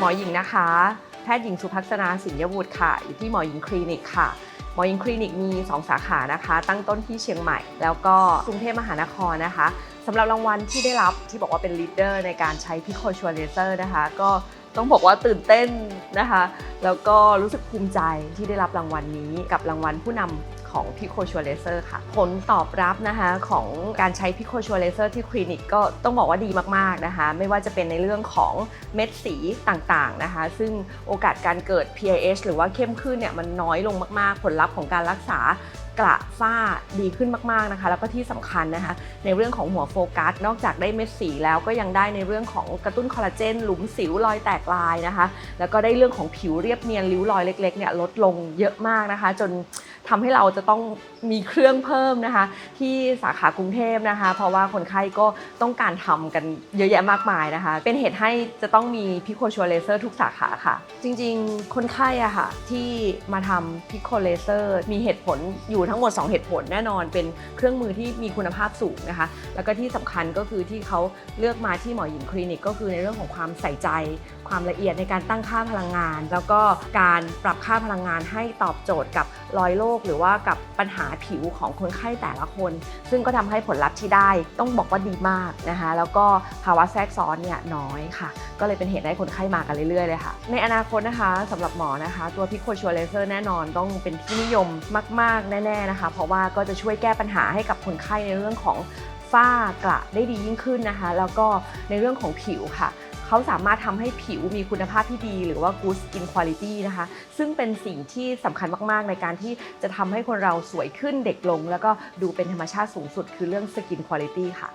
หมอหญิงนะคะ แพทย์หญิงสุภักษนาสินยบุตรค่ะ อยู่ที่หมอหญิงคลินิกค่ะ หมอหญิงคลินิกมี 2 สาขานะคะ ตั้งต้นที่เชียงใหม่ แล้วก็กรุงเทพมหานครนะคะสำหรับรางวัลที่ได้รับที่บอกว่าเป็นลีดเดอร์ในการใช้พิโคชัวเลเซอร์นะคะ ก็ต้องบอกว่าตื่นเต้นนะคะ แล้วก็รู้สึกภูมิใจที่ได้รับรางวัลนี้กับรางวัลผู้นำ ของพิโคชัวเลเซอร์ค่ะ ผลตอบรับนะคะของการใช้พิโคชัวเลเซอร์ที่คลินิกก็ต้องบอกว่าดีมากๆนะคะ ไม่ว่าจะเป็นในเรื่องของเม็ดสีต่างๆนะคะ ซึ่งโอกาสการเกิด PIH หรือว่าเข้มขึ้นเนี่ยมันน้อยลงมากๆ ผลลัพธ์ของการรักษากระฝ้าดีขึ้นมากๆนะคะ แล้วก็ที่สำคัญนะคะ ในเรื่องของหัวโฟกัส นอกจากได้เม็ดสีแล้วก็ยังได้ในเรื่องของกระตุ้นคอลลาเจนหลุมสิวรอยแตกลายนะคะ แล้วก็ได้เรื่องของผิวเรียบเนียนริ้วรอยเล็กๆเนี่ยลดลงเยอะมากนะคะ จน ทำให้เราจะต้องมีเครื่องเพิ่มนะคะ ที่สาขากรุงเทพนะคะ เพราะว่าคนไข้ก็ต้องการทำกันเยอะแยะมากมายนะคะ เป็นเหตุให้จะต้องมีพิโคชัวเลเซอร์ทุกสาขาค่ะ จริงๆ คนไข้อะค่ะที่มาทำพิโคเลเซอร์มีเหตุผลอยู่ทั้งหมด 2 เหตุผลแน่นอนเป็นเครื่องมือที่มีคุณภาพสูงนะคะ แล้วก็ที่สำคัญก็คือที่เขาเลือกมาที่หมอหญิงคลินิก ก็คือในเรื่องของความใส่ใจ ความละเอียดในการตั้งค่าพลังงาน แล้วก็การปรับค่าพลังงานให้ตอบโจทย์กับรอยโรคหรือว่ากับปัญหาผิวของคนไข้แต่ละคน ซึ่งก็ทำให้ผลลัพธ์ที่ได้ต้องบอกว่าดีมากนะคะแล้วก็ภาวะแทรกซ้อนเนี่ยน้อยค่ะ ก็เลยเป็นเหตุให้คนไข้มากันเรื่อยๆเลยค่ะ ในอนาคตนะคะสำหรับหมอนะคะ ตัวพิโคชัวเลเซอร์แน่นอนต้องเป็นที่นิยมมาก ๆ แน่ ๆนะคะ เพราะว่าก็จะช่วยแก้ปัญหาให้กับคนไข้ในเรื่องของฝ้ากระได้ดียิ่งขึ้นนะคะ แล้วก็ในเรื่องของผิวค่ะ เขาสามารถทำให้ผิวมีคุณภาพที่ดี หรือว่า good skin quality นะคะ ซึ่งเป็นสิ่งที่สำคัญมาก ๆ ในการที่จะทำให้คนเราสวยขึ้นเด็กลง แล้วก็ดูเป็นธรรมชาติสูงสุดคือเรื่อง skin quality ค่ะ